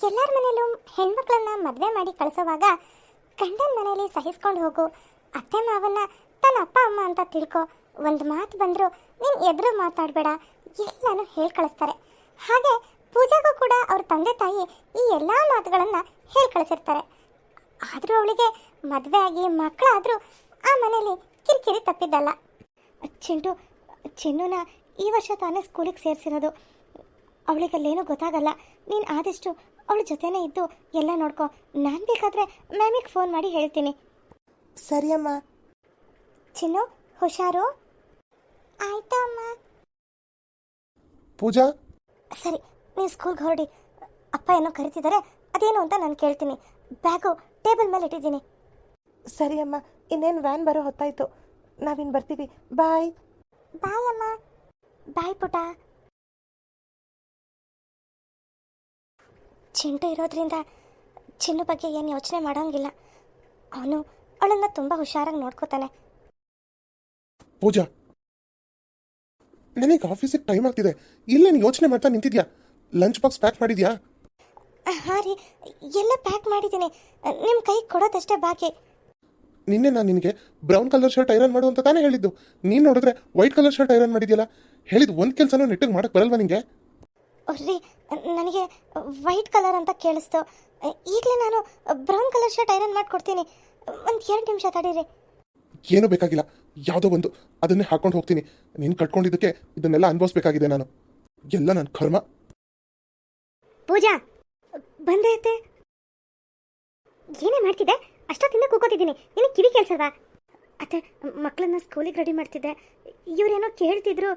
ಎಲ್ಲರ ಮನೆಯಲ್ಲೂ ಹೆಣ್ಮಕ್ಳನ್ನ ಮದುವೆ ಮಾಡಿ ಕಳಿಸೋವಾಗ ಗಂಡನ ಮನೆಯಲ್ಲಿ ಸಹಿಸ್ಕೊಂಡು ಹೋಗು, ಅತ್ತೆ ಮಾವನ್ನ ತನ್ನ ಅಪ್ಪ, ಅಮ್ಮ ಅಂತ ತಿಳ್ಕೊ. ಒಂದು ಮಾತು ಬಂದರೂ ನೀನು ಎದುರು ಮಾತಾಡಬೇಡ, ಎಲ್ಲನೂ ಹೇಳಿ ಕಳಿಸ್ತಾರೆ. ಹಾಗೆ ಪೂಜಾಗೂ ಕೂಡ ಅವ್ರ ತಂದೆ ತಾಯಿ ಈ ಎಲ್ಲ ಮಾತುಗಳನ್ನು ಹೇಳಿ ಕಳಿಸಿರ್ತಾರೆ. ಆದರೂ ಅವಳಿಗೆ ಮದುವೆ ಆಗಿ ಮಕ್ಕಳಾದರೂ ಆ ಮನೆಯಲ್ಲಿ ಕಿರಿಕಿರಿ ತಪ್ಪಿದ್ದಲ್ಲ. ಚೆಂಡು ಚಿನ್ನುನ ಈ ವರ್ಷ ತಾನೇ ಸ್ಕೂಲಿಗೆ ಸೇರಿಸಿರೋದು. ಅವಳಿಗೆ ಅಲ್ಲೇನೂ ಗೊತ್ತಾಗಲ್ಲ. ನೀನು ಆದಷ್ಟು ಅವಳ ಜೊತೆನೇ ಇದ್ದು ಎಲ್ಲ ನೋಡ್ಕೊ. ನಾನು ಬೇಕಾದರೆ ಮ್ಯಾಮಿಗೆ ಫೋನ್ ಮಾಡಿ ಹೇಳ್ತೀನಿ. ಸರಿ ಅಮ್ಮ. ಚಿನ್ನು ಹುಷಾರು? ಆಯ್ತು ಅಮ್ಮ ಪೂಜಾ? ಸರಿ ನೀವು ಸ್ಕೂಲ್ಗೆ ಹೊರಡಿ. ಅಪ್ಪ ಏನೋ ಕರಿತಿದ್ದಾರೆ ಅದೇನು ಅಂತ ನಾನು ಕೇಳ್ತೀನಿ. ಬ್ಯಾಗು ಟೇಬಲ್ ಮೇಲೆ ಇಟ್ಟಿದ್ದೀನಿ. ಸರಿ ಅಮ್ಮ ಇನ್ನೇನು ವ್ಯಾನ್ ಬರೋ ಹೊತ್ತಾಯ್ತು. ನಾವಿನ್ನು ಬರ್ತೀವಿ. ಬಾಯ್. ಬಾಯ್ ಅಮ್ಮ. ಬಾಯ್ ಪುಟ. ಚಿಂಟು ಇರೋದ್ರಿಂದ ಚಿನ್ನು ಬಗ್ಗೆ ಏನು ಯೋಚನೆ ಮಾಡೋಂಗಿಲ್ಲ. ಅವನು ಅವಳನ್ನ ತುಂಬ ಹುಷಾರಾಗಿ ನೋಡ್ಕೋತಾನೆ. ಪೂಜಾ ನನಗೆ ಆಫೀಸಿಗೆ ಟೈಮ್ ಆಗ್ತಿದೆ. ಇಲ್ಲೇನು ಯೋಚನೆ ಮಾಡ್ತಾ ನಿಂತಿದ್ಯಾ? ಲಂಚ್ ಬಾಕ್ಸ್ ಪ್ಯಾಕ್ ಮಾಡಿದ್ಯಾ? ಹಾಂ ರೀ ಎಲ್ಲ ಪ್ಯಾಕ್ ಮಾಡಿದ್ದೀನಿ. ನಿಮ್ಮ ಕೈ ಕೊಡೋದಷ್ಟೇ ಬಾಕಿ. ನಿನ್ನೆ ನಾನು ನಿನಗೆ ಬ್ರೌನ್ ಕಲರ್ ಶರ್ಟ್ ಐರನ್ ಮಾಡು ಅಂತ ತಾನೇ ಹೇಳಿದ್ದು. ನೀನು ನೋಡಿದ್ರೆ ವೈಟ್ ಕಲರ್ ಶರ್ಟ್ ಐರನ್ ಮಾಡಿದ್ಯಲ್ಲ? ಹೇಳಿದ ಒಂದು ಕೆಲಸನೂ ನೆಟ್ಟಿಗೆ ಮಾಡಕ್ಕೆ ಬರಲ್ವಾ ನಿಂಗೆ? ರೀ ನನಗೆ ವೈಟ್ ಕಲರ್ ಅಂತ ಕೇಳಿಸ್ತು. ಈಗಲೇ ನಾನು ಬ್ರೌನ್ ಕಲರ್ ಶರ್ಟ್ ಐರನ್ ಮಾಡಿಕೊಡ್ತೀನಿ. ಒಂದು ಎರಡು ನಿಮಿಷ ತಡೀರಿ. ಏನೂ ಬೇಕಾಗಿಲ್ಲ. ಯಾವುದೋ ಒಂದು. ಅದನ್ನೇ ಹಾಕೊಂಡು ಹೋಗ್ತೀನಿ. ನೀನು ಕಟ್ಕೊಂಡಿದ್ದಕ್ಕೆ ಇದನ್ನೆಲ್ಲ ಅನುಭವಿಸ್ಬೇಕಾಗಿದೆ ನಾನು. ಎಲ್ಲ ನನ್ನ ಕರ್ಮ. ಪೂಜಾ ಬಂದೈತೆ ಏನೇ ಮಾಡ್ತಿದ್ದೆ? ಅಷ್ಟೊತ್ತಿಂದ ಕೂಕೋತಿದ್ದೀನಿ. ನಿನಗೆ ಕಿವಿ ಕೇಳಿಸಲ್ವಾ? ಅತ್ತೆ ಮಕ್ಕಳನ್ನ ಸ್ಕೂಲಿಗೆ ರೆಡಿ ಮಾಡ್ತಿದ್ದೆ. ಇವರೇನೋ ಕೇಳ್ತಿದ್ರು.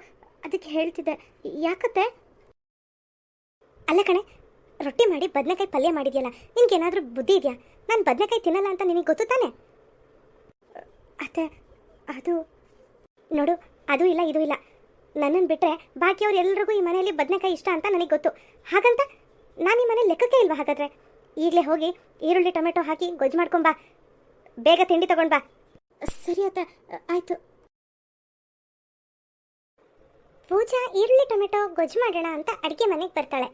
ಅದಕ್ಕೆ ಹೇಳ್ತಿದ್ದೆ. ಯಾಕತ್ತೆ? ಅಲ್ಲ ಕಣೆ, ರೊಟ್ಟಿ ಮಾಡಿ ಬದನೆಕಾಯಿ ಪಲ್ಯ ಮಾಡಿದ್ಯಲ್ಲ, ನಿನಗೇನಾದರೂ ಬುದ್ಧಿ ಇದೆಯಾ? ನಾನು ಬದನೆಕಾಯಿ ತಿನ್ನಲ್ಲ ಅಂತ ನಿನಗೆ ಗೊತ್ತು ತಾನೆ? ಅತ್ತೆ, ಅದು, ನೋಡು, ಅದು ಇಲ್ಲ, ಇದು ಇಲ್ಲ. ನನ್ನನ್ನು ಬಿಟ್ಟರೆ ಬಾಕಿಯವ್ರು ಎಲ್ರಿಗೂ ಈ ಮನೆಯಲ್ಲಿ ಬದನೆಕಾಯಿ ಇಷ್ಟ ಅಂತ ನನಗೆ ಗೊತ್ತು. ಹಾಗಂತ ನಾನು ಈ ಮನೆ ಲೆಕ್ಕಕ್ಕೆ ಇಲ್ವಾ ಹಾಗಾದ್ರೆ? ಈಗಲೇ ಹೋಗಿ ಈರುಳ್ಳಿ, ಟೊಮೆಟೊ ಹಾಕಿ ಗೊಜ್ಜು ಮಾಡ್ಕೊಂಬಾ. ಬೇಗ ತಿಂಡಿ ತಗೊಂಡ್ಬಾ ಸರಿ ಅತ್ತ, ಆಯ್ತು. ಪೂಜಾ, ಈರುಳ್ಳಿ, ಟೊಮೆಟೊ ಗೊಜ್ಜು ಮಾಡೋಣ ಅಂತ ಅಡುಗೆ ಮನೆಗೆ ಬರ್ತಾಳೆ.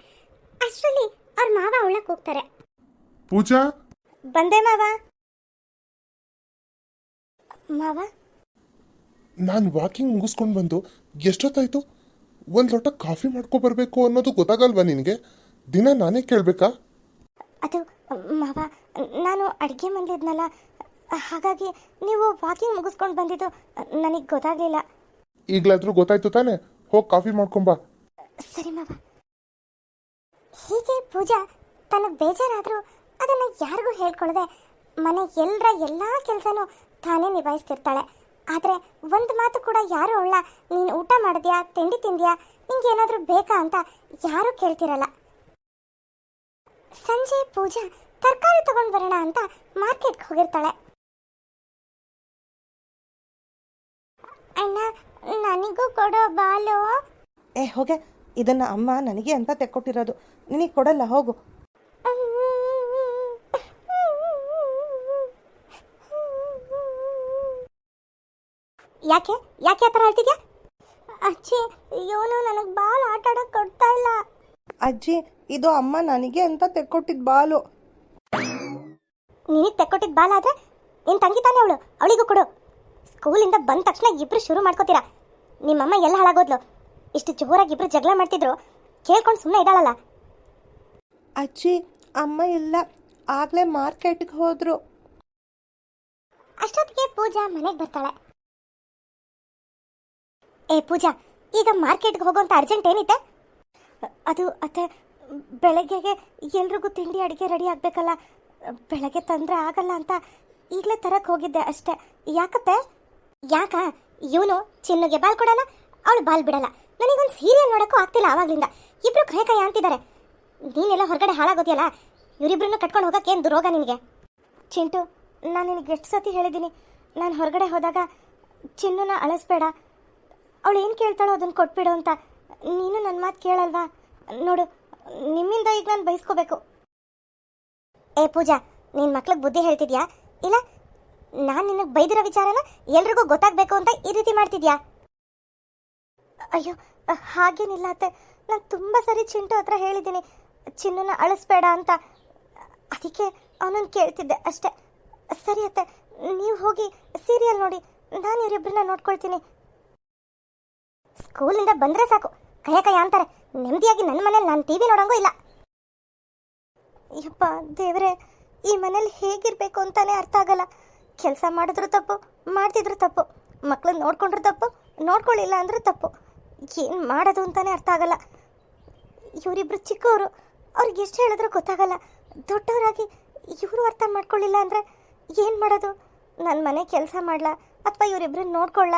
ಅಷ್ಟರಲ್ಲಿ ಅವ್ರ ಮಾವ ಅವಳಕ್ಕೆ ಹೋಗ್ತಾರೆ. ಪೂಜಾ? ಬಂದೆ ಮಾವ. ಮಾವ? ನಾನು ವಾಕಿಂಗ್ ಮುಗಿಸ್ಕೊಂಡು ಬಂದು ಎಷ್ಟೊತ್ತಾಯ್ತು? ಒಂದು ಲೋಟ ಕಾಫಿ ಮಾಡ್ಕೊಬರ್ಬೇಕು ಅನ್ನೋದು ಗೊತ್ತಾಗಲ್ವಾ ನಿನಗೆ? ದಿನ ನಾನೇ ಕೇಳಬೇಕಾ? ಅದು ಮಾವ ನಾನು ಅಡುಗೆ ಮನೆಲಿದ್ನಲ್ಲ ಹಾಗಾಗಿ ನೀವು ವಾಕಿಂಗ್ ಮುಗಿಸ್ಕೊಂಡು ಬಂದಿದ್ದು ನನಗೆ ಗೊತ್ತಾಗಲಿಲ್ಲ. ಈಗಲಾದ್ರೂ ಗೊತ್ತಾಯ್ತು ತಾನೇ? ಹೋಗಿ ಕಾಫಿ ಮಾಡ್ಕೊಂಬಾ ಸರಿ ಮಾವ. ಹೀಗೆ ಪೂಜಾ ತನಗೆ ಬೇಜಾರಾದರೂ ಅದನ್ನು ಯಾರಿಗೂ ಹೇಳ್ಕೊಳ್ಳದೆ ಮನೆ ಎಲ್ಲರ ಎಲ್ಲ ಕೆಲಸನೂ ತಾನೇ ನಿಭಾಯಿಸ್ತಿರ್ತಾಳೆ. ಆದರೆ ಒಂದು ಮಾತು ಕೂಡ ಯಾರು ಅವಳ ನೀನು ಊಟ ಮಾಡಿದ್ಯಾ, ತಿಂಡಿ ತಿಂದ್ಯಾ, ನಿಂಗೆ ಏನಾದರೂ ಬೇಕಾ ಅಂತ ಯಾರೂ ಕೇಳ್ತಿರಲ್ಲ. ಸಂಜೆ ಪೂಜಾ ತರಕಾರಿ ತಗೊಂಡು ಬರೋಣ ಅಂತ ಮಾರ್ಕೆಟ್ಗೆ ಹೋಗಿರ್ತಾಳೆ. ಅಣ್ಣ, ನನಗೂ ಕೊಡೋ ಬಾಲು. ಏ ಹೋಗೆ, ಇದನ್ನ ಅಮ್ಮ ನನಗೆ ಅಂತ ತೆಕ್ಕೊಟ್ಟಿರೋದು. ನಿನಗೆ ಕೊಡಲ್ಲ ಹೋಗು. ಯಾಕೆ? ಯಾಕೆ ಆ ಥರ ಹೇಳ್ತಿದ್ಯಾ? ಅಜ್ಜಿ ಇವನು ನನಗೆ ಬಾಲ್ ಆಟ ಆಡೋಕೆ ಕೊಡ್ತಾ ಇಲ್ಲ. ಅಜ್ಜಿ ಇದು ಅಮ್ಮ ನನಗೆ ಅಂತ ತೆಕ್ಕೊಟ್ಟಿದ್ದು ಬಾಲು. ನಿನಗೆ ತೆಕ್ಕೊಟ್ಟಿದ್ದು ಬಾಲ್ ಆದ್ರೆ ನಿನ್ನ ತಂಗಿ ತಾನೇ ಅವಳು ಅವಳಿಗೂ ಕೊಡು. ಸ್ಕೂಲಿಂದ ಬಂದ ತಕ್ಷಣ ಇಬ್ರು ಶುರು ಮಾಡ್ಕೋತೀರಾ? ನಿಮ್ಮಮ್ಮ ಎಲ್ಲ ಹಾಳಾಗೋದ್ಲು. ಇಷ್ಟು ಜೋರಾಗಿ ಇಬ್ರು ಜಗಳ ಮಾಡ್ತಿದ್ರು ಕೇಳ್ಕೊಂಡು ಸುಮ್ಮನೆ ಇದ್ದಾಳಲ್ಲ. ಅಜ್ಜಿ, ಅಮ್ಮ ಇಲ್ಲ. ಆಗಲೇ ಮಾರ್ಕೆಟ್ಗೆ ಹೋದ್ರು. ಅಷ್ಟೊತ್ತಿಗೆ ಪೂಜಾ ಮನೆಗೆ ಬರ್ತಾಳೆ. ಏ ಪೂಜಾ, ಈಗ ಮಾರ್ಕೆಟ್ಗೆ ಹೋಗೋಂತ ಅರ್ಜೆಂಟ್ ಏನಿದೆ? ಅದು ಅತ್ತೆ ಬೆಳಗ್ಗೆಗೆ ಎಲ್ರಿಗೂ ತಿಂಡಿ ಅಡುಗೆ ರೆಡಿ ಆಗಬೇಕಲ್ಲ. ಬೆಳಗ್ಗೆ ತಂದರೆ ಆಗಲ್ಲ ಅಂತ ಈಗಲೇ ತರಕ್ಕೆ ಹೋಗಿದ್ದೆ ಅಷ್ಟೇ. ಯಾಕತ್ತೆ? ಯಾಕ? ಇವನು ಚಿನ್ನುಗೆ ಬಾಲ್ ಕೊಡಲ್ಲ, ಅವಳು ಬಾಲ್ ಬಿಡಲ್ಲ. ನನಗೊಂದು ಸೀರಿಯಲ್ ನೋಡೋಕ್ಕೂ ಆಗ್ತಿಲ್ಲ ಆವಾಗಲಿಂದ. ಇಬ್ರು ಕೈ ಕೈ ಅಂತಿದ್ದಾರೆ. ನೀನೆಲ್ಲ ಹೊರಗಡೆ ಹಾಳಾಗೋದಿಯಲ್ಲ? ಇವರಿಬ್ರನ್ನ ಕಟ್ಕೊಂಡು ಹೋಗಕ್ಕೆ ಏನು ದುರೋಗ ನಿನಗೆ? ಚಿಂಟು, ನಾನು ನಿನಗೆ ಎಷ್ಟು ಸತಿ ಹೇಳಿದ್ದೀನಿ ನಾನು ಹೊರಗಡೆ ಹೋದಾಗ ಚಿನ್ನುನ ಅಳಿಸ್ಬೇಡ. ಅವಳು ಏನು ಕೇಳ್ತಾಳೋ ಅದನ್ನು ಕೊಟ್ಬಿಡು ಅಂತ. ನೀನು ನನ್ನ ಮಾತು ಕೇಳಲ್ವಾ? ನೋಡು, ನಿಮ್ಮಿಂದ ಈಗ ನಾನು ಬಯಸ್ಕೋಬೇಕು ಏ ಪೂಜಾ ನಿನ್ನ ಮಕ್ಳಿಗೆ ಬುದ್ಧಿ ಹೇಳ್ತಿದ್ಯಾ? ಇಲ್ಲ, ನಾನು ನಿನಗೆ ಬೈದಿರೋ ವಿಚಾರನ ಎಲ್ರಿಗೂ ಗೊತ್ತಾಗಬೇಕು ಅಂತ ಈ ರೀತಿ ಮಾಡ್ತಿದ್ಯಾ? ಅಯ್ಯೋ, ಹಾಗೇನಿಲ್ಲ ಅತ್ತೆ. ನಾನು ತುಂಬ ಸರಿ ಚಿಂಟು ಹತ್ರ ಹೇಳಿದ್ದೀನಿ ಚಿನ್ನನ ಅಳಿಸ್ಬೇಡ ಅಂತ. ಅದಕ್ಕೆ ಅವನನ್ನು ಕೇಳ್ತಿದ್ದೆ ಅಷ್ಟೇ. ಸರಿ ಅತ್ತೆ, ನೀವು ಹೋಗಿ ಸೀರಿಯಲ್ ನೋಡಿ. ನಾನು ಇವರಿಬ್ಬರನ್ನ ನೋಡ್ಕೊಳ್ತೀನಿ. ಸ್ಕೂಲಿಂದ ಬಂದರೆ ಸಾಕು. ಕಯ ಕಯ ಅಂತಾರೆ. ನೆಮ್ಮದಿಯಾಗಿ ನನ್ನ ಮನೇಲಿ ನಾನು ಟಿ ವಿ ನೋಡೋಂಗೂ ಇಲ್ಲ. ಯಪ್ಪ ದೇವರೇ, ಈ ಮನೇಲಿ ಹೇಗಿರಬೇಕು ಅಂತಾನೆ ಅರ್ಥ ಆಗಲ್ಲ. ಕೆಲಸ ಮಾಡಿದ್ರು ತಪ್ಪು, ಮಾಡ್ತಿದ್ರು ತಪ್ಪು. ಮಕ್ಳನ್ನ ನೋಡ್ಕೊಂಡ್ರು ತಪ್ಪು, ನೋಡ್ಕೊಳ್ಳಿಲ್ಲ ಅಂದ್ರೆ ತಪ್ಪು. ಏನು ಮಾಡೋದು ಅಂತಾನೆ ಅರ್ಥ ಆಗಲ್ಲ. ಇವರಿಬ್ರು ಚಿಕ್ಕವರು ಅವ್ರಿಗೆ ಎಷ್ಟು ಹೇಳಿದ್ರು ಗೊತ್ತಾಗಲ್ಲ. ದೊಡ್ಡವರಾಗಿ ಇವರು ಅರ್ಥ ಮಾಡ್ಕೊಳ್ಳಿಲ್ಲ ಅಂದರೆ ಏನು ಮಾಡೋದು? ನನ್ನ ಮನೆ ಕೆಲಸ ಮಾಡ್ಲಾ? ಅಥವಾ ಇವರಿಬ್ಬರನ್ನ ನೋಡ್ಕೊಳ್ಳ?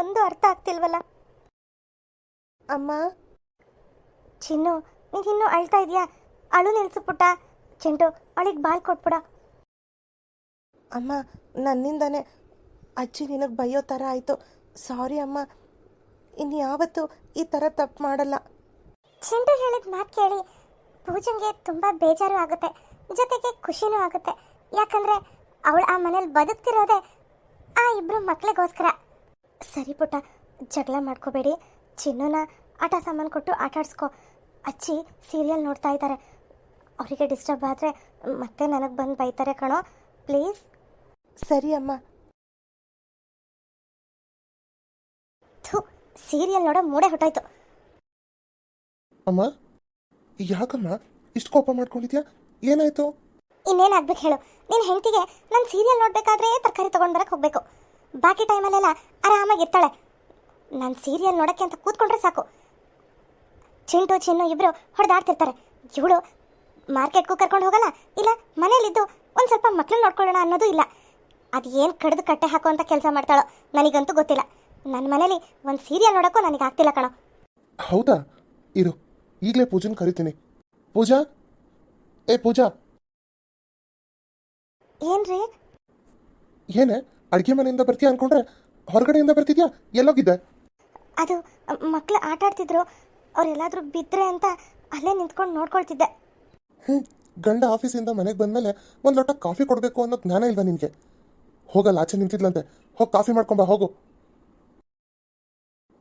ಒಂದು ಅರ್ಥ ಆಗ್ತಿಲ್ವಲ್ಲ? ಅಮ್ಮ? ಚಿನ್ನು ನೀನಿನ್ನೂ ಅಳ್ತಾ ಇದೆಯಾ? ಅಳು ನಿಲ್ಸು ಪುಟ್ಟ. ಚಿಂಟು ಅವಳಿಗೆ ಬಾಲ್ ಕೊಟ್ಬಿಡ. ಅಮ್ಮ ನನ್ನಿಂದಾನೆ ಅಜ್ಜಿ ನಿನಗೆ ಬಯ್ಯೋ ಥರ ಆಯಿತು. ಸಾರಿ ಅಮ್ಮ. ಇನ್ನು ಯಾವತ್ತೂ ಈ ಥರ ತಪ್ಪು ಮಾಡಲ್ಲ. ಚೆಂಡು ಹೇಳಿದ ಮಾತು ಕೇಳಿ ಪೂಜನ್ಗೆ ತುಂಬ ಬೇಜಾರು ಆಗುತ್ತೆ. ಜೊತೆಗೆ ಖುಷಿನೂ ಆಗುತ್ತೆ. ಯಾಕಂದ್ರೆ ಅವಳು ಆ ಮನೇಲಿ ಬದುಕ್ತಿರೋದೆ ಆ ಇಬ್ರು ಮಕ್ಳಿಗೋಸ್ಕರ. ಸರಿ ಪುಟ್ಟ ಜಗಳ ಮಾಡ್ಕೋಬೇಡಿ. ಚಿನ್ನೂನ ಆಟ ಸಾಮಾನು ಕೊಟ್ಟು ಆಟ ಆಡಿಸ್ಕೊ. ಅಜ್ಜಿ ಸೀರಿಯಲ್ ನೋಡ್ತಾ ಇದ್ದಾರೆ ಅವರಿಗೆ ಡಿಸ್ಟರ್ಬ್ ಆದರೆ ಮತ್ತೆ ನನಗೆ ಬಂದು ಬೈತಾರೆ ಕಣೋ. ಪ್ಲೀಸ್. ಸರಿ ಅಮ್ಮ. ಥೂ ಸೀರಿಯಲ್ ನೋಡೋ ಮೂಡೆ ಹೊಟ್ಟಾಯ್ತು ಅಮ್ಮ? ಯಾಕಮ್ಮ? ಇಷ್ಟು ಕೋಪ ಮಾಡ್ಕೊಂಡಿದ್ಯಾ? ಏನಾಯ್ತು? ಇನ್ನೇನಾಗ್ಬೇಕು ಹೇಳು. ನಿನ್ನ ಹೆಂಡತಿಗೆ ನಾನು ಸೀರಿಯಲ್ ನೋಡಬೇಕಾದ್ರೆ ತರಕಾರಿ ತೊಗೊಂಡು ಬರಕ್ಕೆ ಹೋಗಬೇಕು. ಬಾಕಿ ಟೈಮಲ್ಲೆಲ್ಲ ಆರಾಮಾಗಿ ಇರ್ತಾಳೆ. ನಾನು ಸೀರಿಯಲ್ ನೋಡಕ್ಕೆ ಅಂತ ಕೂತ್ಕೊಂಡ್ರೆ ಸಾಕು. ಚಿಂಟು ಚಿನ್ನು ಇಬ್ರು ಹೊಡೆದಾಡ್ತಿರ್ತಾರೆ. ಇವಳು ಮಾರ್ಕೆಟ್ಗೂ ಕರ್ಕೊಂಡು ಹೋಗಲ್ಲ? ಇಲ್ಲ ಮನೇಲಿದ್ದು ಒಂದು ಸ್ವಲ್ಪ ಮಕ್ಳು ನೋಡ್ಕೊಳ್ಳೋಣ ಅನ್ನೋದು ಇಲ್ಲ. ಅದು ಏನು ಕಡ್ದು ಕಟ್ಟೆ ಹಾಕೋ ಅಂತ ಕೆಲಸ ಮಾಡ್ತಾಳೋ ನನಗಂತೂ ಗೊತ್ತಿಲ್ಲ. ನನ್ನ ಮನೇಲಿ ಒಂದು ಸೀರಿಯಲ್ ನೋಡೋಕ್ಕೂ ನನಗೆ ಆಗ್ತಿಲ್ಲ ಕಣೋ. ಹೌದಾ? ಇರು ಈಗಲೇ ಪೂಜನ್ ಕರಿತೀನಿ. ಪೂಜಾ? ಏ ಪೂಜಾ! ಏನ್ರಿ? ಏನೇ ಅಡುಗೆ ಮನೆಯಿಂದ ಬರ್ತೀಯಾ ಅನ್ಕೊಂಡ್ರೆ ಹೊರಗಡೆಯಿಂದ ಬರ್ತಿದ್ಯಾ? ಎಲ್ಲೋಗಿದ್ದೆ. ಅದು ಮಕ್ಕಳು ಆಟ ಆಡ್ತಿದ್ರು. ಅವ್ರೆಲ್ಲಾದ್ರೂ ಬಿದ್ದರೆ ಅಂತ ಅಲ್ಲೇ ನಿಂತ್ಕೊಂಡು ನೋಡ್ಕೊಳ್ತಿದ್ದೆ. ಹ್ಞೂ ಗಂಡ ಆಫೀಸಿಂದ ಮನೆಗೆ ಬಂದಮೇಲೆ ಒಂದು ಲೋಟ ಕಾಫಿ ಕೊಡಬೇಕು ಅನ್ನೋ ಜ್ಞಾನ ಇಲ್ವಾ ನಿನಗೆ? ಹೋಗಲ್ಲ ಆಚೆ ನಿಂತಿದ್ಲಂತೆ. ಹೋಗಿ ಕಾಫಿ ಮಾಡ್ಕೊಂಬ ಹೋಗು.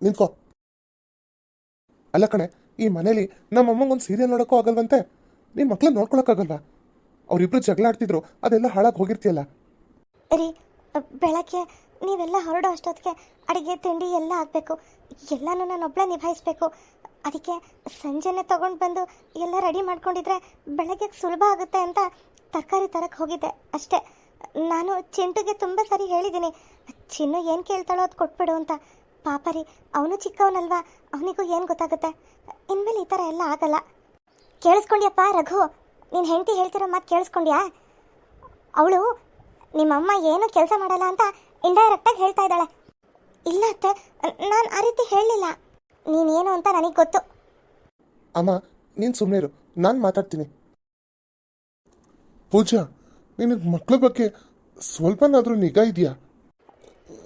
ನಿಂತ್ಕೋ. ಅಲ್ಲ ಕಣೆ, ಈ ಮನೇಲಿ ನಮ್ಮ ಒಂದು ಸೀರಿಯಲ್ ನೋಡೋಕ್ಕೂ ಆಗಲ್ವಂತೆ? ನಿನ್ನ ಮಕ್ಳನ್ನ ನೋಡ್ಕೊಳಕ್ಕಾಗಲ್ವಾ? ಅವರಿಬ್ರು ಜಗಳ ಆಡ್ತಿದ್ರು, ಅದೆಲ್ಲ ಹಾಳಾಗಿ ಹೋಗಿರ್ತೀಯಲ್ಲ? ರೀ ಬೆಳಗ್ಗೆ ನೀವೆಲ್ಲ ಹೊರಡೋ ಅಷ್ಟೊತ್ತಿಗೆ ಅಡುಗೆ, ತಿಂಡಿ ಎಲ್ಲ ಆಗಬೇಕು. ಎಲ್ಲನೂ ನಾನು ನಿಭಾಯಿಸಬೇಕು ನಿಭಾಯಿಸ್ಬೇಕು. ಅದಕ್ಕೆ ಸಂಜೆನೆ ತಗೊಂಡು ಬಂದು ಎಲ್ಲ ರೆಡಿ ಮಾಡ್ಕೊಂಡಿದ್ರೆ ಬೆಳಗ್ಗೆ ಸುಲಭ ಆಗುತ್ತೆ ಅಂತ ತರಕಾರಿ ತರಕ್ಕೆ ಹೋಗಿದ್ದೆ ಅಷ್ಟೇ. ನಾನು ಚಿಂಟುಗೆ ತುಂಬ ಸರಿ ಹೇಳಿದ್ದೀನಿ. ಚಿನ್ನು ಏನು ಕೇಳ್ತಾಳೋ ಅದು ಕೊಟ್ಬಿಡು ಅಂತ. ಪಾಪ ರೀ ಅವನು ಚಿಕ್ಕವನಲ್ವಾ? ಅವನಿಗೂ ಏನು ಗೊತ್ತಾಗುತ್ತೆ? ಇನ್ಮೇಲೆ ಈ ಥರ ಎಲ್ಲ ಆಗಲ್ಲ. ಕೇಳಿಸ್ಕೊಂಡ್ಯಪ್ಪ ರಘು. ನೀನು ಹೆಂಡತಿ ಹೇಳ್ತಿರೋ ಮಾತು ಕೇಳಿಸ್ಕೊಂಡ್ಯಾ? ಅವಳು ನಿಮ್ಮಮ್ಮ ಏನು ಕೆಲಸ ಮಾಡಲ್ಲ ಅಂತ ಇಂಡೈರೆಕ್ಟಾಗಿ ಹೇಳ್ತಾ ಇದ್ದಾಳೆ. ಇಲ್ಲ ಅತ್ತೆ ನಾನು ಆ ರೀತಿ ಹೇಳಲಿಲ್ಲ. ನೀನೇನು ಅಂತ ನನಗೆ ಗೊತ್ತು. ಅಮ್ಮ ನೀನು ಸುಮ್ಮನೆ ಇರು. ನಾನು ಮಾತಾಡ್ತೀನಿ. ಪೂಜಾ ನಿನಗೆ ಮಕ್ಕಳ ಬಗ್ಗೆ ಸ್ವಲ್ಪನಾದರೂ ನಿಗಾ ಇದೆಯಾ?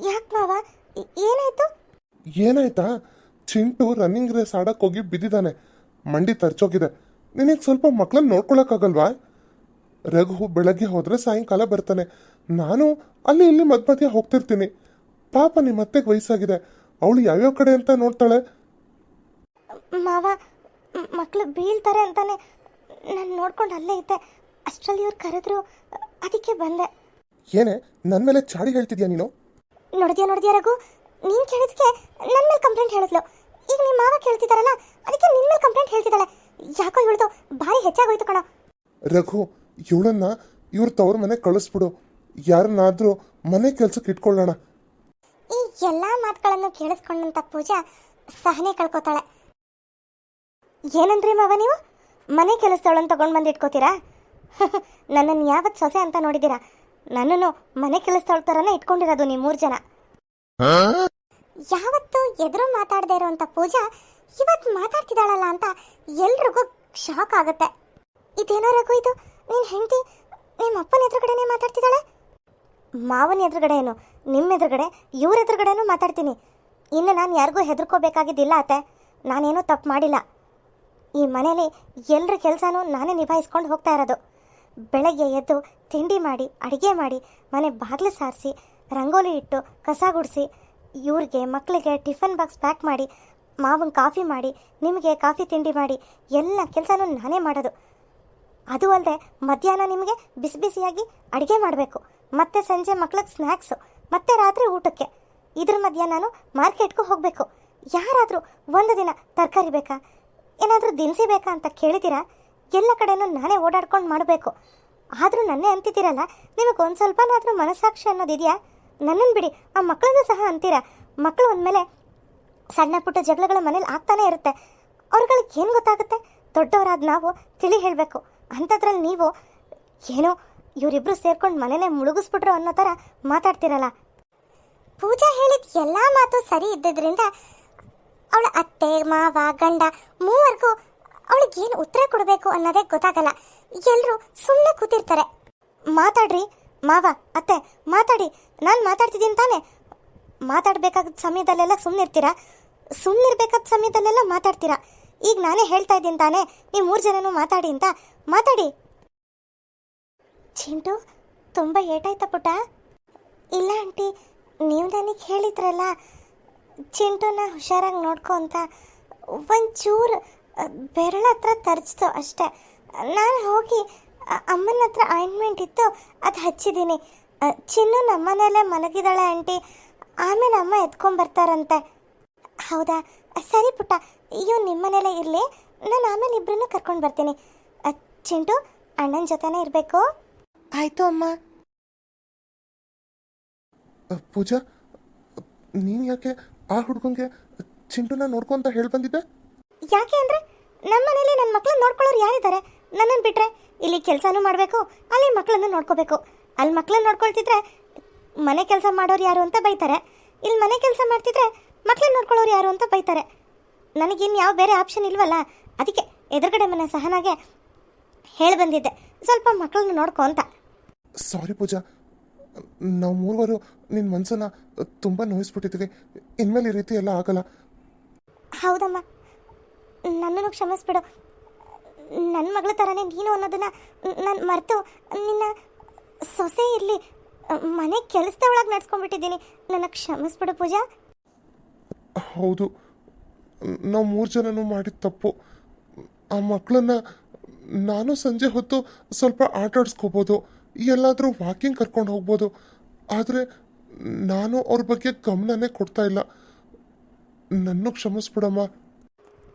ಯಾಕೆ ಮಾವ? ಏನಾಯ್ತು? ಏನಾಯ್ತಾ? ಚಿಂಟು ರನ್ನಿಂಗ್ ರೇಸ್ ಆಡಕ್ಕೆ ಹೋಗಿ ಬಿದ್ದಿದ್ದಾನೆ. ಮಂಡಿ ತರ್ಚೋಗಿದೆ. ನಿನಗೆ ಸ್ವಲ್ಪ ಮಕ್ಳನ್ನ ನೋಡ್ಕೊಳಕ್ಕಾಗಲ್ವಾ? ರಘು ಬೆಳಗ್ಗೆ ಹೋದರೆ ಸಾಯಂಕಾಲ ಬರ್ತಾನೆ. ನಾನು ಅಲ್ಲಿ ಇಲ್ಲಿ ಮಧ್ಯ ಮಧ್ಯ ಹೋಗ್ತಿರ್ತೀನಿ. ಪಾಪ ನಿಮ್ಮ ಅತ್ತೆಗೆ ವಯಸ್ಸಾಗಿದೆ. ಅವಳು ಯಾವ್ಯಾವ ಕಡೆ ಅಂತ ನೋಡ್ತಾಳೆ? ಮಾವ ಮಕ್ಕಳು ಬೀಳ್ತಾರೆ ಅಂತಾನೆ. ನಾನು ನೋಡ್ಕೊಂಡು ಅಲ್ಲೇ ಇದ್ದೆ. ಅಷ್ಟರಲ್ಲಿ ಇವ್ರು ಕರೆದ್ರು ಅದಕ್ಕೆ ಬಂದೆ. ಏನೇ ನನ್ನ ಮೇಲೆ ಚಾಡಿ ಹೇಳ್ತಿದ್ಯಾ ನೀನು? ನೋಡಿದ್ಯಾ ನೋಡಿದ್ಯಾ ರಘು? ನೀನು ಕೇಳಿದಕ್ಕೆ ನನ್ನ ಮೇಲೆ ಕಂಪ್ಲೇಂಟ್ ಹೇಳಿದ್ಲು. ಈಗ ನಿಮ್ಮ ಮಾವ ಕೇಳ್ತಿದ್ದಾರಲ್ಲ ಅದಕ್ಕೆ ನಿನ್ನ ಮೇಲೆ ಕಂಪ್ಲೇಂಟ್ ಹೇಳ್ತಿದ್ದಾಳೆ. ಯಾಕೋ ಇವಳ್ದು ಬಾಯಿ ಹೆಚ್ಚಾಗೋಯ್ತು ಕಣ. ರಘು ಇವಳನ್ನ ಇವ್ರ ತವ್ರ ಮನೆ ಕಳಿಸ್ಬಿಡು. ಯಾರನ್ನಾದ್ರೂ ಮನೆ ಕೆಲ್ಸಕ್ಕೆ ಇಟ್ಕೊಳ್ಳೋಣ. ಈ ಎಲ್ಲಾ ಮಾತುಗಳನ್ನು ಕೇಳಿಸ್ಕೊಂಡಂತ ಪೂಜಾ ಸಹನೆ ಕಳ್ಕೊತಾಳೆ. ಏನಂದ್ರಿ ಮಾವ ನೀವು? ಮನೆ ಕೆಲಸದವಳನ್ನು ತಗೊಂಡು ಬಂದು ಇಟ್ಕೋತೀರಾ? ನನ್ನನ್ನು ಯಾವತ್ತು ಸೊಸೆ ಅಂತ ನೋಡಿದ್ದೀರಾ? ನನ್ನನ್ನು ಮನೆ ಕೆಲಸದವಳ ಥರನೇ ಇಟ್ಕೊಂಡಿರೋದು ನೀವು ಮೂರು ಜನ. ಯಾವತ್ತು ಎದುರು ಮಾತಾಡದೇ ಇರುವಂತ ಪೂಜಾ ಇವತ್ತು ಮಾತಾಡ್ತಿದ್ದಾಳಲ್ಲ ಅಂತ ಎಲ್ರಿಗೂ ಶಾಕ್ ಆಗುತ್ತೆ. ಇದೇನೋ ರಘು ಇದು? ನೀನ್ ಹೆಂಡತಿ ನಿಮ್ಮ ಅಪ್ಪನ ಎದುರುಗಡೆನೇ ಮಾತಾಡ್ತಿದ್ದಾಳೆ? ಮಾವನ ಎದುರುಗಡೆ ಏನು ನಿಮ್ಮ ಎದುರುಗಡೆ, ಇವ್ರ ಎದುರುಗಡೆನೂ ಮಾತಾಡ್ತೀನಿ. ಇನ್ನು ನಾನು ಯಾರಿಗೂ ಹೆದರ್ಕೋಬೇಕಾಗಿದ್ದಿಲ್ಲ ಅತ್ತೆ. ನಾನೇನೂ ತಪ್ಪು ಮಾಡಿಲ್ಲ. ಈ ಮನೇಲಿ ಎಲ್ಲರ ಕೆಲಸನೂ ನಾನೇ ನಿಭಾಯಿಸ್ಕೊಂಡು ಹೋಗ್ತಾ ಇರೋದು. ಬೆಳಗ್ಗೆ ಎದ್ದು ತಿಂಡಿ ಮಾಡಿ, ಅಡುಗೆ ಮಾಡಿ, ಮನೆ ಬಾಗಿಲು ಸಾರಿಸಿ ರಂಗೋಲಿ ಇಟ್ಟು ಕಸ ಗುಡಿಸಿ, ಇವ್ರಿಗೆ ಮಕ್ಕಳಿಗೆ ಟಿಫನ್ ಬಾಕ್ಸ್ ಪ್ಯಾಕ್ ಮಾಡಿ, ಮಾವನ ಕಾಫಿ ಮಾಡಿ, ನಿಮಗೆ ಕಾಫಿ ತಿಂಡಿ ಮಾಡಿ, ಎಲ್ಲ ಕೆಲಸನೂ ನಾನೇ ಮಾಡೋದು. ಅದು ಅಲ್ಲದೆ ಮಧ್ಯಾಹ್ನ ನಿಮಗೆ ಬಿಸಿ ಬಿಸಿಯಾಗಿ ಅಡುಗೆ ಮಾಡಬೇಕು. ಮತ್ತೆ ಸಂಜೆ ಮಕ್ಳಿಗೆ ಸ್ನ್ಯಾಕ್ಸು ಮತ್ತೆ ರಾತ್ರಿ ಊಟಕ್ಕೆ. ಇದ್ರ ಮಧ್ಯ ನಾನು ಮಾರ್ಕೆಟ್ಗೂ ಹೋಗಬೇಕು. ಯಾರಾದರೂ ಒಂದು ದಿನ ತರಕಾರಿ ಬೇಕಾ? ಏನಾದರೂ ದಿನಸಿ ಬೇಕಾ ಅಂತ ಕೇಳಿದ್ದೀರಾ ಎಲ್ಲ ಕಡೆನೂ ನಾನೇ ಓಡಾಡ್ಕೊಂಡು ಮಾಡಬೇಕು. ಆದರೂ ನನ್ನೇ ಅಂತಿದ್ದೀರಲ್ಲ? ನಿಮಗೆ ಒಂದು ಸ್ವಲ್ಪನಾದರೂ ಮನಸ್ಸಾಕ್ಷಿ ಅನ್ನೋದಿದೆಯಾ? ನನ್ನನ್ನು ಬಿಡಿ, ಆ ಮಕ್ಕಳನ್ನು ಸಹ ಅಂತೀರಾ? ಮಕ್ಕಳು ಅಂದಮೇಲೆ ಸಣ್ಣ ಪುಟ್ಟ ಜಗಳಗಳು ಮನೇಲಿ ಆಗ್ತಾನೆ ಇರುತ್ತೆ. ಅವ್ರುಗಳಿಗೆ ಏನು ಗೊತ್ತಾಗುತ್ತೆ? ದೊಡ್ಡವರಾದ ನಾವು ತಿಳಿ ಹೇಳಬೇಕು. ಅಂಥದ್ರಲ್ಲಿ ನೀವು ಏನೋ ಇವರಿಬ್ಬರು ಸೇರ್ಕೊಂಡು ಮನೇಲೆ ಮುಳುಗಿಸ್ಬಿಟ್ರು ಅನ್ನೋ ಥರ ಮಾತಾಡ್ತಿರಲ್ಲ. ಪೂಜಾ ಹೇಳಿದ ಎಲ್ಲ ಮಾತು ಸರಿ ಇದ್ದಿದ್ರಿಂದ ಅವಳ ಅತ್ತೆ, ಮಾವ, ಗಂಡ ಮೂವರ್ಗೂ ಅವಳಿಗೆ ಏನು ಉತ್ತರ ಕೊಡಬೇಕು ಅನ್ನೋದೇ ಗೊತ್ತಾಗಲ್ಲ. ಎಲ್ಲರೂ ಸುಮ್ಮನೆ ಕೂತಿರ್ತಾರೆ. ಮಾತಾಡ್ರಿ. ಮಾವ, ಅತ್ತೆ, ಮಾತಾಡಿ. ನಾನು ಮಾತಾಡ್ತಿದ್ದೀನಿ ತಾನೇ. ಮಾತಾಡಬೇಕಾದ ಸಮಯದಲ್ಲೆಲ್ಲ ಸುಮ್ಮನಿರ್ತೀರಾ ಸುಮ್ಮನಿರ್ಬೇಕಾದ ಸಮಯದಲ್ಲೆಲ್ಲ ಮಾತಾಡ್ತೀರಾ? ಈಗ ನಾನೇ ಹೇಳ್ತಾ ಇದ್ದೀನಿ ತಾನೇ. ನೀವು ಮೂರು ಜನನೂ ಮಾತಾಡಿ ಅಂತ. ಮಾತಾಡಿ. ಚಿಂಟು, ತುಂಬ ಏಟಾಯ್ತಾ ಪುಟ್ಟ? ಇಲ್ಲ ಆಂಟಿ, ನೀವು ನನಗೆ ಹೇಳಿದ್ರಲ್ಲ. ಚಿಂಟುನ ಹುಷಾರಾಗಿ ನೋಡ್ಕೊ ಅಂತ. ಒಂಚೂರು ಬೆರಳ ಹತ್ರ ತರಿಸ್ತು ಅಷ್ಟೇ. ನಾನು ಹೋಗಿ ಅಮ್ಮನ ಹತ್ರ ಆಯಿಂಟ್ಮೆಂಟ್ ಇತ್ತು ಅದು ಹಚ್ಚಿದ್ದೀನಿ ಚಿನ್ನು ನಮ್ಮನೆಯಲ್ಲೇ ಮಲಗಿದಾಳೆ ಆಂಟಿ. ಆಮೇಲೆ ಅಮ್ಮ ಎತ್ಕೊಂಡ್ಬರ್ತಾರಂತೆ ಹೌದಾ? ಸರಿ ಪುಟ್ಟ. ಇವ್ ನಿಮ್ಮನೆಯಲ್ಲೇ ಇರಲಿ. ನಾನು ಆಮೇಲೆ ಇಬ್ಬರನ್ನೂ ಕರ್ಕೊಂಡು ಬರ್ತೀನಿ. ಚಿಂಟು ಅಣ್ಣನ ಜೊತೆನೇ ಇರಬೇಕು. ಆಯಿತು ಅಮ್ಮ. ಅ, ಪೂಜಾ ನೀನು ಯಾಕೆ ಆ ಹುಡುಗನಿಗೆ ಚಿಂಟುನ ನೋಡ್ಕೊಂತ ಹೇಳಿ ಬಂದಿದ್ದೆ? ಯಾಕೆ ಅಂದ್ರೆ ನಮ್ಮ ಮನೇಲಿ ನನ್ನ ಮಕ್ಕಳು ನೋಡ್ಕೊಳ್ಳೋರು ಯಾರಿದ್ದಾರೆ? ನನ್ನನ್ನು ಬಿಟ್ಟರೆ ಇಲ್ಲಿ ಕೆಲಸನೂ ಮಾಡಬೇಕು ಅಲ್ಲಿ ಮಕ್ಕಳನ್ನು ನೋಡ್ಕೋಬೇಕು. ಅಲ್ಲಿ ಮಕ್ಕಳನ್ನ ನೋಡ್ಕೊಳ್ತಿದ್ರೆ ಮನೆ ಕೆಲಸ ಮಾಡೋರು ಯಾರು ಅಂತ ಬೈತಾರೆ. ಇಲ್ಲಿ ಮನೆ ಕೆಲಸ ಮಾಡ್ತಿದ್ರೆ ಮಕ್ಕಳನ್ನ ನೋಡ್ಕೊಳ್ಳೋರು ಯಾರು ಅಂತ ಬೈತಾರೆ. ನನಗಿನ್ನು ಯಾವ ಬೇರೆ ಆಪ್ಷನ್ ಇಲ್ವಲ್ಲ? ಅದಕ್ಕೆ ಎದುರುಗಡೆ ಮನೆ ಸಹನಾಗೆ ಹೇಳಿ ಬಂದಿದ್ದೆ. ಸ್ವಲ್ಪ ಮಕ್ಕಳನ್ನ ನೋಡ್ಕೊ ಅಂತ. ಸಾರಿ ಪೂಜಾ. ನಾವು ಮೂವರು ನಿನ್ನ ಮನಸ್ಸನ್ನ ತುಂಬ ನೋಯಿಸ್ಬಿಟ್ಟಿದ್ದೀವಿ ಇನ್ಮೇಲೆ ಈ ರೀತಿ ಎಲ್ಲ ಆಗಲ್ಲ. ಹೌದಮ್ಮ. ನನ್ನನ್ನು ಕ್ಷಮಿಸ್ಬಿಡು. ನನ್ನ ಮಗಳ ಥರನೇ ನೀನು ಅನ್ನೋದನ್ನು ನಾನು ಮರೆತು ನಿನ್ನ ಸೊಸೆ ಇರಲಿ ಮನೆ ಕೆಲಸದ ಒಳಗೆ ನಡ್ಸ್ಕೊಂಡ್ಬಿಟ್ಟಿದ್ದೀನಿ ನನ್ನ ಕ್ಷಮಿಸ್ಬಿಡು ಪೂಜಾ. ಹೌದು ನಾವು ಮೂರು ಜನನೂ ಮಾಡಿದ ತಪ್ಪು. ಆ ಮಕ್ಕಳನ್ನ ನಾನು ಸಂಜೆ ಹೊತ್ತು ಸ್ವಲ್ಪ ಆಟ ಆಡಿಸ್ಕೋಬೋದು ಎಲ್ಲಾದರೂ ವಾಕಿಂಗ್ ಕರ್ಕೊಂಡು ಹೋಗ್ಬೋದು ಆದರೆ ನಾನು ಅವ್ರ ಬಗ್ಗೆ ಗಮನನೇ ಕೊಡ್ತಾ ಇಲ್ಲ. ನನ್ನ ಕ್ಷಮಿಸ್ಬಿಡಮ್ಮ.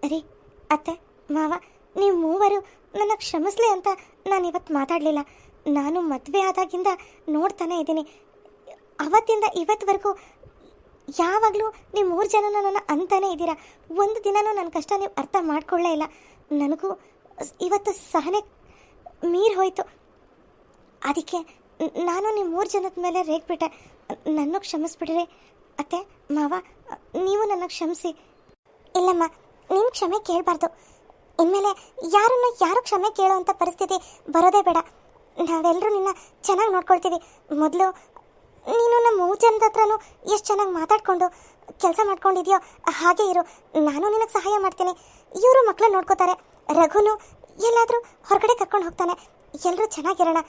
ಅರೆ ಅತ್ತೆ ಮಾವ ನೀವು ಮೂವರು ನನ್ನ ಕ್ಷಮಿಸ್ಲಿ ಅಂತ ನಾನು ಇವತ್ತು ಮಾತಾಡಲಿಲ್ಲ. ನಾನು ಮದುವೆ ಆದಾಗಿಂದ ನೋಡ್ತಾನೆ ಇದ್ದೀನಿ. ಅವತ್ತಿಂದ ಇವತ್ತುವರೆಗೂ ಯಾವಾಗಲೂ ನೀವು ಮೂರು ಜನ ನನ್ನ ಅಂತಾನೆ ಇದ್ದೀರಾ? ಒಂದು ದಿನನೂ ನನ್ನ ಕಷ್ಟ ನೀವು ಅರ್ಥ ಮಾಡ್ಕೊಳ್ಳೇ ಇಲ್ಲ. ನನಗೂ ಇವತ್ತು ಸಹನೆ ಮೀರಿ ಹೋಯಿತು. ಅದಕ್ಕೆ ನಾನು ನಿಮ್ಮ ಮೂರು ಜನದ ಮೇಲೆ ರೇಗ್ಬಿಟ್ಟೆ ನನ್ನ ಕ್ಷಮಿಸ್ಬಿಡ್ರಿ. ಅತ್ತೆ, ಮಾವ, ನೀವು ನನ್ನ ಕ್ಷಮಿಸಿ. ಇಲ್ಲಮ್ಮ ನಿಮ್ಮ ಕ್ಷಮೆ ಕೇಳಬಾರ್ದು. ಇನ್ಮೇಲೆ ಯಾರನ್ನ ಯಾರು ಕ್ಷಮೆ ಕೇಳುವಂಥ ಪರಿಸ್ಥಿತಿ ಬರೋದೇ ಬೇಡ. ನಾವೆಲ್ಲರೂ ನಿನ್ನ ಚೆನ್ನಾಗಿ ನೋಡ್ಕೊಳ್ತೀವಿ. ಮೊದಲು ನೀನು ನಮ್ಮ ಮೂರು ಜನದ ಹತ್ರನೂ ಎಷ್ಟು ಚೆನ್ನಾಗಿ ಮಾತಾಡ್ಕೊಂಡು ಕೆಲಸ ಮಾಡ್ಕೊಂಡಿದ್ಯೋ ಹಾಗೆ ಇರು. ನಾನು ನಿನಗೆ ಸಹಾಯ ಮಾಡ್ತೀನಿ. ಇವರು ಮಕ್ಕಳನ್ನ ನೋಡ್ಕೋತಾರೆ. ರಘುನು ಎಲ್ಲಾದರೂ ಹೊರಗಡೆ ಕರ್ಕೊಂಡು ಹೋಗ್ತಾನೆ. ಎಲ್ಲರೂ ಚೆನ್ನಾಗಿರೋಣ.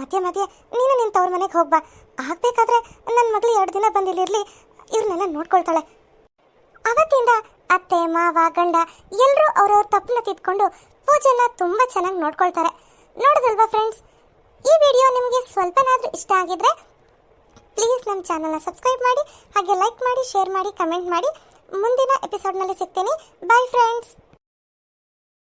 ಮಧ್ಯೆ ಮಧ್ಯೆ ನೀನು ನಿನ್ನ ತವ್ರ ಮನೆಗೆ ಹೋಗ್ಬಾ. ಆಗಬೇಕಾದ್ರೆ ನನ್ನ ಮಗಳು ಎರಡು ದಿನ ಬಂದಿಲ್ಲಿರಲಿ. ಇವ್ರನ್ನೆಲ್ಲ ನೋಡ್ಕೊಳ್ತಾಳೆ. ಅವತ್ತಿಂದ ಅತ್ತೆ, ಮಾವ, ಗಂಡ ಎಲ್ಲರೂ ಅವ್ರವ್ರ ತಪ್ಪನ್ನ ತಿದ್ಕೊಂಡು ಪೂಜೆನ ತುಂಬ ಚೆನ್ನಾಗಿ ನೋಡ್ಕೊಳ್ತಾರೆ. ನೋಡಿದಲ್ವಾ ಫ್ರೆಂಡ್ಸ್ ಈ ವಿಡಿಯೋ ನಿಮಗೆ ಸ್ವಲ್ಪನಾದರೂ ಇಷ್ಟ ಆಗಿದ್ರೆ ಪ್ಲೀಸ್ ನಮ್ಮ ಚಾನಲ್ನ ಸಬ್ಸ್ಕ್ರೈಬ್ ಮಾಡಿ, ಹಾಗೆ ಲೈಕ್ ಮಾಡಿ ಶೇರ್ ಮಾಡಿ ಕಮೆಂಟ್ ಮಾಡಿ. ಮುಂದಿನ ಎಪಿಸೋಡ್ನಲ್ಲಿ ಸಿಗ್ತೀನಿ. Bye friends